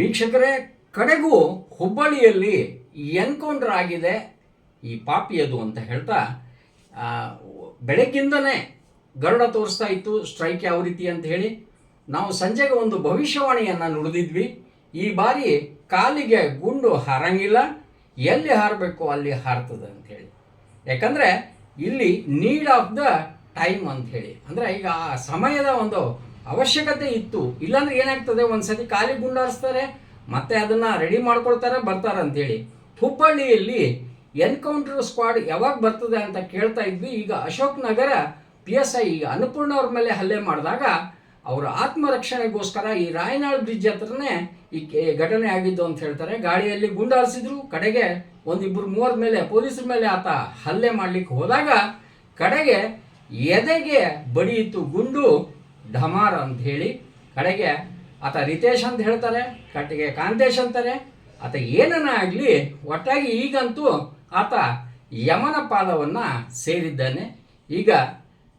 ವೀಕ್ಷಕರೇ, ಕಡೆಗೂ ಹುಬ್ಬಳ್ಳಿಯಲ್ಲಿ ಎನ್ಕೌಂಟರ್ ಆಗಿದೆ. ಈ ಪಾಪಿಯದು ಅಂತ ಹೇಳ್ತಾ ಬೆಳಗ್ಗಿಂದನೇ ಗರುಡ ತೋರಿಸ್ತಾ ಇತ್ತು, ಸ್ಟ್ರೈಕ್ ಯಾವ ರೀತಿ ಅಂತ ಹೇಳಿ. ನಾವು ಸಂಜೆಗೆ ಒಂದು ಭವಿಷ್ಯವಾಣಿಯನ್ನು ನುಡಿದಿದ್ವಿ. ಈ ಬಾರಿ ಕಾಲಿಗೆ ಗುಂಡು ಹಾರಂಗಿಲ್ಲ, ಎಲ್ಲಿ ಹಾರಬೇಕು ಅಲ್ಲಿ ಹಾರ್ತದೆ ಅಂತ ಹೇಳಿ. ಯಾಕಂದರೆ, ಇಲ್ಲಿ ನೀಡ್ ಆಫ್ ದ ಟೈಮ್ ಅಂತ ಹೇಳಿ. ಅಂದರೆ ಈಗ ಆ ಸಮಯದ ಒಂದು ಅವಶ್ಯಕತೆ ಇತ್ತು. ಇಲ್ಲಾಂದ್ರೆ ಏನಾಗ್ತದೆ? ಒಂದ್ಸತಿ ಖಾಲಿ ಗುಂಡಾರಿಸ್ತಾರೆ, ಮತ್ತೆ ಅದನ್ನ ರೆಡಿ ಮಾಡ್ಕೊಳ್ತಾರೆ, ಬರ್ತಾರೆ ಅಂತೇಳಿ. ಹುಬ್ಬಳ್ಳಿಯಲ್ಲಿ ಎನ್ಕೌಂಟರ್ ಸ್ಕ್ವಾಡ್ ಯಾವಾಗ ಬರ್ತದೆ ಅಂತ ಕೇಳ್ತಾ ಇದ್ವಿ. ಈಗ Ashok Nagar P S I Annapurna ಅವ್ರ ಮೇಲೆ ಹಲ್ಲೆ ಮಾಡಿದಾಗ ಅವರ ಆತ್ಮರಕ್ಷಣೆಗೋಸ್ಕರ ಈ ರಾಯನಾಳ್ ಬ್ರಿಡ್ಜ್ ಹತ್ರನೇ ಈ ಘಟನೆ ಆಗಿದ್ದು ಅಂತ ಹೇಳ್ತಾರೆ. ಗಾಡಿಯಲ್ಲಿ ಗುಂಡಾರಿಸಿದ್ರು. ಕಡೆಗೆ ಒಂದಿಬ್ಬರು ಮೂವರ ಮೇಲೆ, ಪೊಲೀಸರ ಮೇಲೆ ಆತ ಹಲ್ಲೆ ಮಾಡ್ಲಿಕ್ಕೆ ಹೋದಾಗ ಕಡೆಗೆ ಎದೆಗೆ ಬಡಿಯಿತು ಗುಂಡು ಢಮಾರ್ ಅಂತ ಹೇಳಿ ಕಡೆಗೆ ಆತ ರಿತೇಶ್ ಅಂತ ಹೇಳ್ತಾರೆ, ಕಟ್ಟಿಗೆ ಕಾಂತೇಶ್ ಅಂತಾರೆ. ಆತ ಏನನ್ನ ಆಗಲಿ, ಒಟ್ಟಾಗಿ ಈಗಂತೂ ಆತ ಯಮನ ಪಾದವನ್ನು ಸೇರಿದ್ದಾನೆ. ಈಗ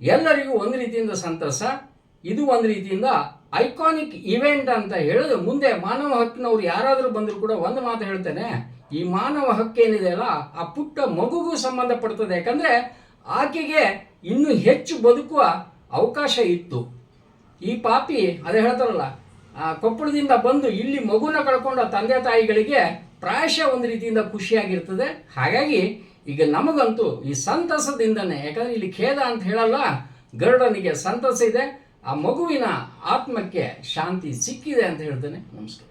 ಎಲ್ಲರಿಗೂ ಒಂದು ರೀತಿಯಿಂದ ಸಂತಸ, ಇದು ಒಂದು ರೀತಿಯಿಂದ ಐಕಾನಿಕ್ ಇವೆಂಟ್ ಅಂತ ಹೇಳಿದ್ರೆ ಮುಂದೆ ಮಾನವ ಹಕ್ಕಿನವ್ರು ಯಾರಾದರೂ ಬಂದರೂ ಕೂಡ ಒಂದು ಮಾತು ಹೇಳ್ತೇನೆ. ಈ ಮಾನವ ಹಕ್ಕೇನಿದೆ ಅಲ್ಲ, ಆ ಪುಟ್ಟ ಮಗುಗೂ ಸಂಬಂಧಪಡ್ತದೆ. ಯಾಕಂದ್ರೆ ಆಕೆಗೆ ಇನ್ನೂ ಹೆಚ್ಚು ಬದುಕುವ ಅವಕಾಶ ಇತ್ತು. ಈ ಪಾಪಿ ಅದೇ ಹೇಳ್ತಾರಲ್ಲ ಆ ಕೊಪ್ಪಳದಿಂದ ಬಂದು ಇಲ್ಲಿ ಮಗುನ ಕಳ್ಕೊಂಡ ತಂದೆ ತಾಯಿಗಳಿಗೆ ಪ್ರಾಯಶಃ ಒಂದು ರೀತಿಯಿಂದ ಖುಷಿಯಾಗಿರ್ತದೆ. ಹಾಗಾಗಿ ಈಗ ನಮಗಂತೂ ಈ ಸಂತಸದಿಂದನೇ ಯಾಕಂದ್ರೆ ಇಲ್ಲಿ ಖೇದ ಅಂತ ಹೇಳಲ್ಲ ಗರುಡನಿಗೆ ಸಂತಸ ಇದೆ ಆ ಮಗುವಿನ ಆತ್ಮಕ್ಕೆ ಶಾಂತಿ ಸಿಕ್ಕಿದೆ ಅಂತ ಹೇಳ್ತೇನೆ. ನಮಸ್ಕಾರ.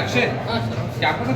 ಅಕ್ಷಯ್ ಕ್ಯಾಪ್ಟನ್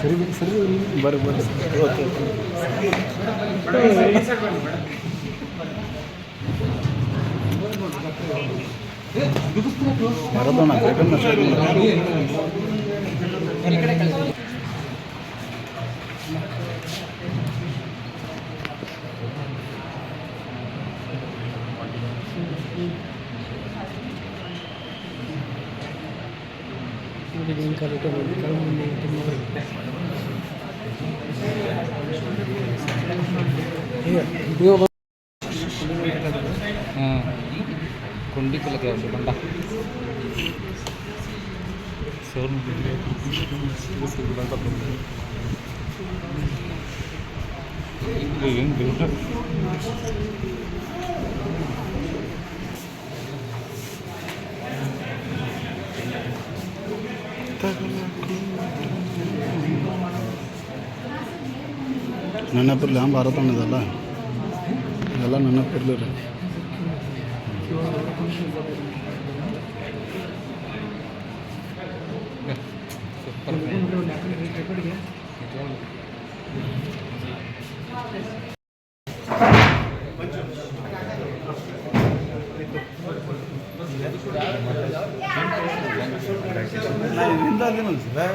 ಸರಿ ಮಾಡ್ಬಿಡ್ತೀರಿ ಬರ್ರಿ ಬರ್ರಿ. ಓಕೆ ఏం కలుగుతుంది కలుగుతుంది కొండి పిల్లకి అవసరం సోర్ ఏం ನೆನಪಿರಲಿ ಭಾರತ ಭಾರತಣ್ಣದಲ್ಲ ಎಲ್ಲ ನನ್ನ ನೆನಪಿರಲಿ ರೀ ಸರ್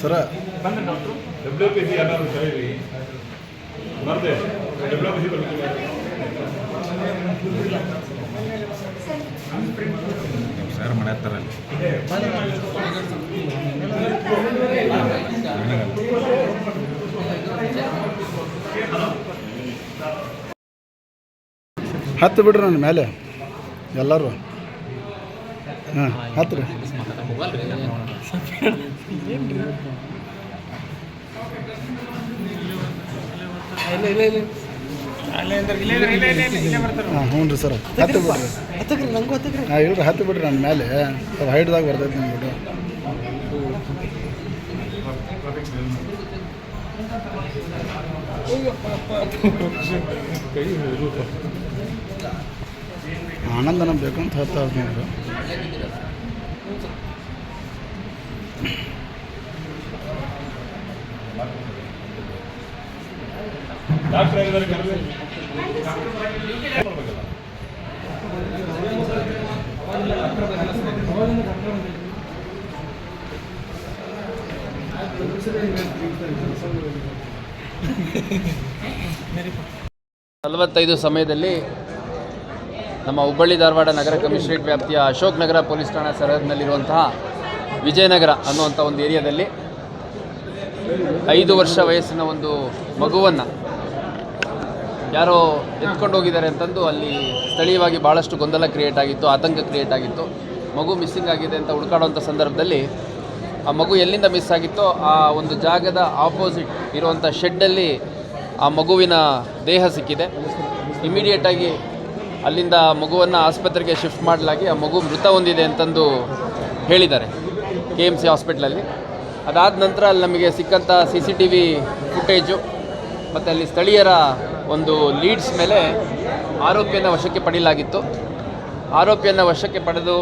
ಸರ? ಡಬ್ಲ್ಯೂ ಪಿ ಸಿ ಏನಾದ್ರು ಕರೀರಿ ಬರ್ದೆ. ಡಬ್ಲ್ಯೂ ಪಿ ಸಿ ಬರ್ತೀವಿ ಸರ್ ಮನೆ ಹತ್ತಾರಲ್ಲಿ ಹತ್ತು ಬಿಡ್ರಿ ನನ್ನ ಮೇಲೆ. ಎಲ್ಲರೂ. ಹಾಂ ಹತ್ತು ರೀ. ಹ್ಞೂ ರೀ ಹತ್ತು ಬಿಡ್ರಿ ಹತ್ತು ಬಿಡ್ರಿ ನನ್ನ ಮೇಲೆ ಸ್ವಲ್ಪ ಹೈಟ್ದಾಗ ಬರ್ತೈತೆ ಬಿಡು ಆನಂದನ ಬೇಕಂತ ಹತ್ತು ಹದಿನೈದು ನಲವತ್ತೈದು ಸಮಯದಲ್ಲಿ ನಮ್ಮ ಹುಬ್ಬಳ್ಳಿ ಧಾರವಾಡ ನಗರ ಕಮಿಷನರೇಟ್ ವ್ಯಾಪ್ತಿಯ ಅಶೋಕ್ ನಗರ ಪೊಲೀಸ್ ಠಾಣಾ ಸರಹದ್ನಲ್ಲಿರುವಂತಹ ವಿಜಯನಗರ ಅನ್ನುವಂಥ ಒಂದು ಏರಿಯಾದಲ್ಲಿ ಐದು ವರ್ಷ ವಯಸ್ಸಿನ ಒಂದು ಮಗುವನ್ನು ಯಾರೋ ಎತ್ಕೊಂಡು ಹೋಗಿದ್ದಾರೆ ಅಂತಂದು ಅಲ್ಲಿ ಸ್ಥಳೀಯವಾಗಿ ಭಾಳಷ್ಟು ಗೊಂದಲ ಕ್ರಿಯೇಟ್ ಆಗಿತ್ತು, ಆತಂಕ ಕ್ರಿಯೇಟ್ ಆಗಿತ್ತು. ಮಗು ಮಿಸ್ಸಿಂಗ್ ಆಗಿದೆ ಅಂತ ಹುಡುಕಾಡುವಂಥ ಸಂದರ್ಭದಲ್ಲಿ ಆ ಮಗು ಎಲ್ಲಿಂದ ಮಿಸ್ ಆಗಿತ್ತೋ ಆ ಒಂದು ಜಾಗದ ಆಪೋಸಿಟ್ ಇರುವಂಥ ಶೆಡ್ಡಲ್ಲಿ ಆ ಮಗುವಿನ ದೇಹ ಸಿಕ್ಕಿದೆ. ಇಮಿಡಿಯೇಟಾಗಿ ಅಲ್ಲಿಂದ ಮಗುವನ್ನು ಆಸ್ಪತ್ರೆಗೆ ಶಿಫ್ಟ್ ಮಾಡಲಾಗಿ ಆ ಮಗು ಮೃತ ಹೊಂದಿದೆ ಅಂತಂದು ಹೇಳಿದ್ದಾರೆ. ಕೆ ಎಂ ಸಿ ಹಾಸ್ಪಿಟ್ಲಲ್ಲಿ ಅದಾದ ನಂತರ ಅಲ್ಲಿ ನಮಗೆ ಸಿಕ್ಕಂಥ C C T V footage ಮತ್ತು ಅಲ್ಲಿ ಸ್ಥಳೀಯರ ಒಂದು ಲೀಡ್ಸ್ ಮೇಲೆ ಆರೋಪಿಯನ್ನು ವಶಕ್ಕೆ ಪಡೆಯಲಾಗಿತ್ತು. ಆರೋಪಿಯನ್ನು ವಶಕ್ಕೆ ಪಡೆದು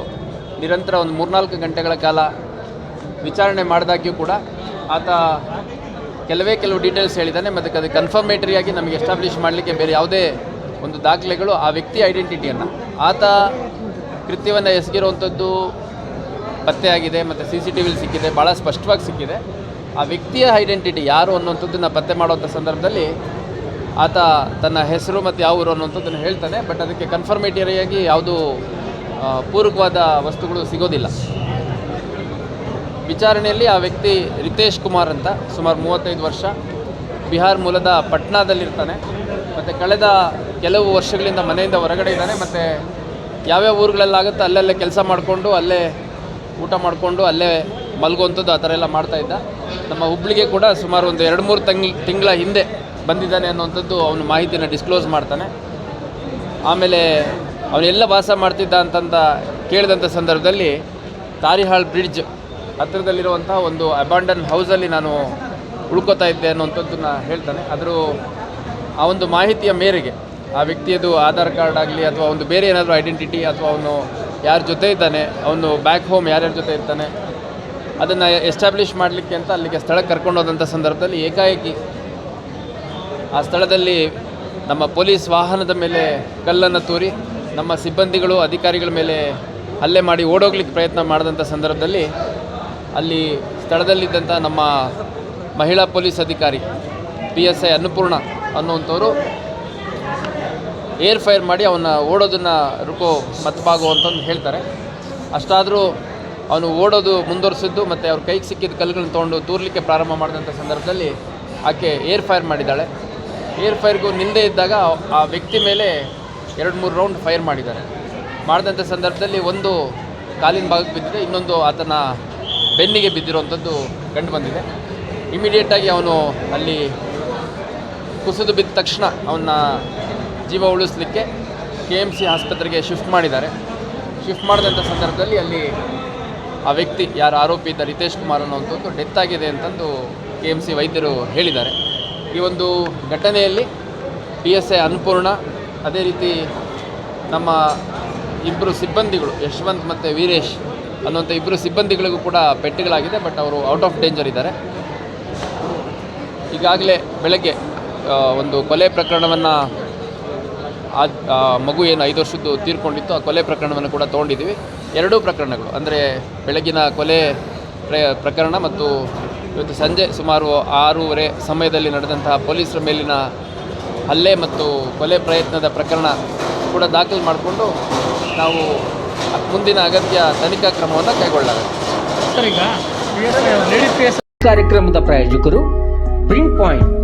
ನಿರಂತರ ಒಂದು ಮೂರ್ನಾಲ್ಕು ಗಂಟೆಗಳ ಕಾಲ ವಿಚಾರಣೆ ಮಾಡಿದಾಗ್ಯೂ ಕೂಡ ಆತ ಕೆಲವೇ ಕೆಲವು ಡೀಟೇಲ್ಸ್ ಹೇಳಿದ್ದಾನೆ, ಮತ್ತು ಅದು ಕನ್ಫರ್ಮೇಟರಿಯಾಗಿ ನಮಗೆ ಎಸ್ಟಾಬ್ಲಿಷ್ ಮಾಡಲಿಕ್ಕೆ ಬೇರೆ ಯಾವುದೇ ಒಂದು ದಾಖಲೆಗಳು ಆ ವ್ಯಕ್ತಿ ಐಡೆಂಟಿಟಿಯನ್ನು ಆತ ಕೃತ್ಯವನ್ನು ಎಸಗಿರುವಂಥದ್ದು ಪತ್ತೆಯಾಗಿದೆ ಮತ್ತು ಸಿ ಸಿ ಟಿ ವಿಲಿ ಸಿಕ್ಕಿದೆ ಭಾಳ ಸ್ಪಷ್ಟವಾಗಿ ಸಿಕ್ಕಿದೆ. ಆ ವ್ಯಕ್ತಿಯ ಐಡೆಂಟಿಟಿ ಯಾರು ಅನ್ನುವಂಥದ್ದನ್ನು ಪತ್ತೆ ಮಾಡುವಂಥ ಸಂದರ್ಭದಲ್ಲಿ ಆತ ತನ್ನ ಹೆಸರು ಮತ್ತು ಯಾವ ಊರು ಅನ್ನುವಂಥದ್ದನ್ನು ಹೇಳ್ತಾನೆ, ಬಟ್ ಅದಕ್ಕೆ ಕನ್ಫರ್ಮೇಟರಿಯಾಗಿ ಯಾವುದೂ ಪೂರಕವಾದ ವಸ್ತುಗಳು ಸಿಗೋದಿಲ್ಲ. ವಿಚಾರಣೆಯಲ್ಲಿ ಆ ವ್ಯಕ್ತಿ ರಿತೇಶ್ ಕುಮಾರ್ ಅಂತ, ಸುಮಾರು ಮೂವತ್ತೈದು ವರ್ಷ, ಬಿಹಾರ್ ಮೂಲದ ಪಟ್ನಾದಲ್ಲಿರ್ತಾನೆ. ಮತ್ತು ಕಳೆದ ಕೆಲವು ವರ್ಷಗಳಿಂದ ಮನೆಯಿಂದ ಹೊರಗಡೆ ಇದ್ದಾನೆ, ಮತ್ತು ಯಾವ್ಯಾವ ಊರುಗಳಲ್ಲಾಗುತ್ತೋ ಅಲ್ಲಲ್ಲೇ ಕೆಲಸ ಮಾಡಿಕೊಂಡು ಅಲ್ಲೇ ಊಟ ಮಾಡಿಕೊಂಡು ಅಲ್ಲೇ ಮಲ್ಗುವಂಥದ್ದು ಆ ಥರ ಎಲ್ಲ ಮಾಡ್ತಾ ಇದ್ದ. ನಮ್ಮ ಹುಬ್ಳಿಗೆ ಕೂಡ ಸುಮಾರು ಒಂದು ಎರಡು ಮೂರು ತಂಗ್, ತಿಂಗಳ ಹಿಂದೆ ಬಂದಿದ್ದಾನೆ ಅನ್ನುವಂಥದ್ದು ಅವನು ಮಾಹಿತಿನ ಡಿಸ್ಕ್ಲೋಸ್ ಮಾಡ್ತಾನೆ. ಆಮೇಲೆ ಅವನೆಲ್ಲ ವಾಸ ಮಾಡ್ತಿದ್ದ ಅಂತಂತ ಕೇಳಿದಂಥ ಸಂದರ್ಭದಲ್ಲಿ ತಾರಿಹಾಳ್ ಬ್ರಿಡ್ಜ್ ಹತ್ತಿರದಲ್ಲಿರುವಂಥ ಒಂದು ಅಬಾಂಡನ್ ಹೌಸಲ್ಲಿ ನಾನು ಉಳ್ಕೋತಾ ಇದ್ದೆ ಅನ್ನುವಂಥದ್ದನ್ನ ಹೇಳ್ತಾನೆ. ಆದರೂ ಆ ಒಂದು ಮಾಹಿತಿಯ ಮೇರೆಗೆ ಆ ವ್ಯಕ್ತಿಯದು ಆಧಾರ್ ಕಾರ್ಡ್ ಆಗಲಿ ಅಥವಾ ಒಂದು ಬೇರೆ ಏನಾದರೂ ಐಡೆಂಟಿಟಿ ಅಥವಾ ಅವನು ಯಾರ ಜೊತೆ ಇದ್ದಾನೆ, ಅವನು ಬ್ಯಾಕ್ ಹೋಮ್ ಯಾರ್ಯಾರ ಜೊತೆ ಇರ್ತಾನೆ, ಅದನ್ನು ಎಸ್ಟಾಬ್ಲಿಷ್ ಮಾಡಲಿಕ್ಕೆ ಅಂತ ಅಲ್ಲಿಗೆ ಸ್ಥಳಕ್ಕೆ ಕರ್ಕೊಂಡೋದಂಥ ಸಂದರ್ಭದಲ್ಲಿ ಏಕಾಏಕಿ ಆ ಸ್ಥಳದಲ್ಲಿ ನಮ್ಮ ಪೊಲೀಸ್ ವಾಹನದ ಮೇಲೆ ಕಲ್ಲನ್ನು ತೂರಿ, ನಮ್ಮ ಸಿಬ್ಬಂದಿಗಳು, ಅಧಿಕಾರಿಗಳ ಮೇಲೆ ಹಲ್ಲೆ ಮಾಡಿ ಓಡೋಗ್ಲಿಕ್ಕೆ ಪ್ರಯತ್ನ ಮಾಡಿದಂಥ ಸಂದರ್ಭದಲ್ಲಿ ಅಲ್ಲಿ ಸ್ಥಳದಲ್ಲಿದ್ದಂಥ ನಮ್ಮ ಮಹಿಳಾ ಪೊಲೀಸ್ ಅಧಿಕಾರಿ ಪಿ ಎಸ್ ಐ ಅನ್ನಪೂರ್ಣ ಅನ್ನುವಂಥವ್ರು ಏರ್ ಫೈರ್ ಮಾಡಿ ಅವನ್ನ ಓಡೋದನ್ನು ರುಕೋ ಮತ್ಬಾಗು ಅಂತಂದು ಹೇಳ್ತಾರೆ. ಅಷ್ಟಾದರೂ ಅವನು ಓಡೋದು ಮುಂದುವರಿಸಿದ್ದು ಮತ್ತು ಅವ್ರ ಕೈಗೆ ಸಿಕ್ಕಿದ ಕಲ್ಲುಗಳನ್ನ ತೊಗೊಂಡು ತೂರ್ಲಿಕ್ಕೆ ಪ್ರಾರಂಭ ಮಾಡಿದಂಥ ಸಂದರ್ಭದಲ್ಲಿ ಆಕೆ ಏರ್ ಫೈರ್ ಮಾಡಿದ್ದಾಳೆ. ಏರ್ ಫೈರ್ಗೂ ನಿಂದೆ ಇದ್ದಾಗ ಆ ವ್ಯಕ್ತಿ ಮೇಲೆ ಎರಡು ಮೂರು ರೌಂಡ್ ಫೈರ್ ಮಾಡಿದ್ದಾರೆ. ಮಾಡಿದಂಥ ಸಂದರ್ಭದಲ್ಲಿ ಒಂದು ಕಾಲಿನ ಭಾಗಕ್ಕೆ ಬಿದ್ದಿದೆ, ಇನ್ನೊಂದು ಆತನ ಬೆನ್ನಿಗೆ ಬಿದ್ದಿರುವಂಥದ್ದು ಕಂಡು ಬಂದಿದೆ. ಇಮಿಡಿಯೇಟಾಗಿ ಅವನು ಅಲ್ಲಿ ಕುಸಿದು ಬಿದ್ದ ತಕ್ಷಣ ಅವನ್ನ ಜೀವ ಉಳಿಸ್ಲಿಕ್ಕೆ ಕೆ ಎಂ ಸಿ ಆಸ್ಪತ್ರೆಗೆ ಶಿಫ್ಟ್ ಮಾಡಿದ್ದಾರೆ. ಶಿಫ್ಟ್ ಮಾಡಿದಂಥ ಸಂದರ್ಭದಲ್ಲಿ ಅಲ್ಲಿ ಆ ವ್ಯಕ್ತಿ ಯಾರು ಆರೋಪಿ ಇದ್ದ ರಿತೇಶ್ ಕುಮಾರ್ ಅನ್ನುವಂಥದ್ದು ಡೆತ್ ಆಗಿದೆ ಅಂತಂದು ಕೆ ಎಂ ಸಿ ವೈದ್ಯರು ಹೇಳಿದ್ದಾರೆ. ಈ ಒಂದು ಘಟನೆಯಲ್ಲಿ ಪಿ ಎಸ್ ಐ ಅನ್ನಪೂರ್ಣ, ಅದೇ ರೀತಿ ನಮ್ಮ ಇಬ್ಬರು ಸಿಬ್ಬಂದಿಗಳು ಯಶವಂತ್ ಮತ್ತು ವೀರೇಶ್ ಅನ್ನುವಂಥ ಇಬ್ಬರು ಸಿಬ್ಬಂದಿಗಳಿಗೂ ಕೂಡ ಪೆಟ್ಟುಗಳಾಗಿದೆ ಬಟ್ ಅವರು ಔಟ್ ಆಫ್ ಡೇಂಜರ್ ಇದ್ದಾರೆ. ಈಗಾಗಲೇ ಬೆಳಗ್ಗೆ ಒಂದು ಕೊಲೆ ಪ್ರಕರಣವನ್ನು ಆ ಮಗು ಏನು ಐದು ವರ್ಷದ್ದು ತೀರ್ಕೊಂಡಿತ್ತು ಆ ಕೊಲೆ ಪ್ರಕರಣವನ್ನು ಕೂಡ ತೊಗೊಂಡಿದ್ದೀವಿ. ಎರಡೂ ಪ್ರಕರಣಗಳು ಅಂದರೆ ಬೆಳಗಿನ ಕೊಲೆ ಪ್ರ ಪ್ರಕರಣ ಮತ್ತು ಇವತ್ತು ಸಂಜೆ ಸುಮಾರು ಆರೂವರೆ ಸಮಯದಲ್ಲಿ ನಡೆದಂತಹ ಪೊಲೀಸರ ಮೇಲಿನ ಹಲ್ಲೆ ಮತ್ತು ಕೊಲೆ ಪ್ರಯತ್ನದ ಪ್ರಕರಣ ಕೂಡ ದಾಖಲು ಮಾಡಿಕೊಂಡು ನಾವು ಮುಂದಿನ ಅಗತ್ಯ ತನಿಖಾ ಕ್ರಮವನ್ನು ಕೈಗೊಳ್ಳಲಾಗುತ್ತೆ ಕಾರ್ಯಕ್ರಮದ ಪ್ರಾಯೋಜಕರು ಪ್ರಿಂಟ್ ಪಾಯಿಂಟ್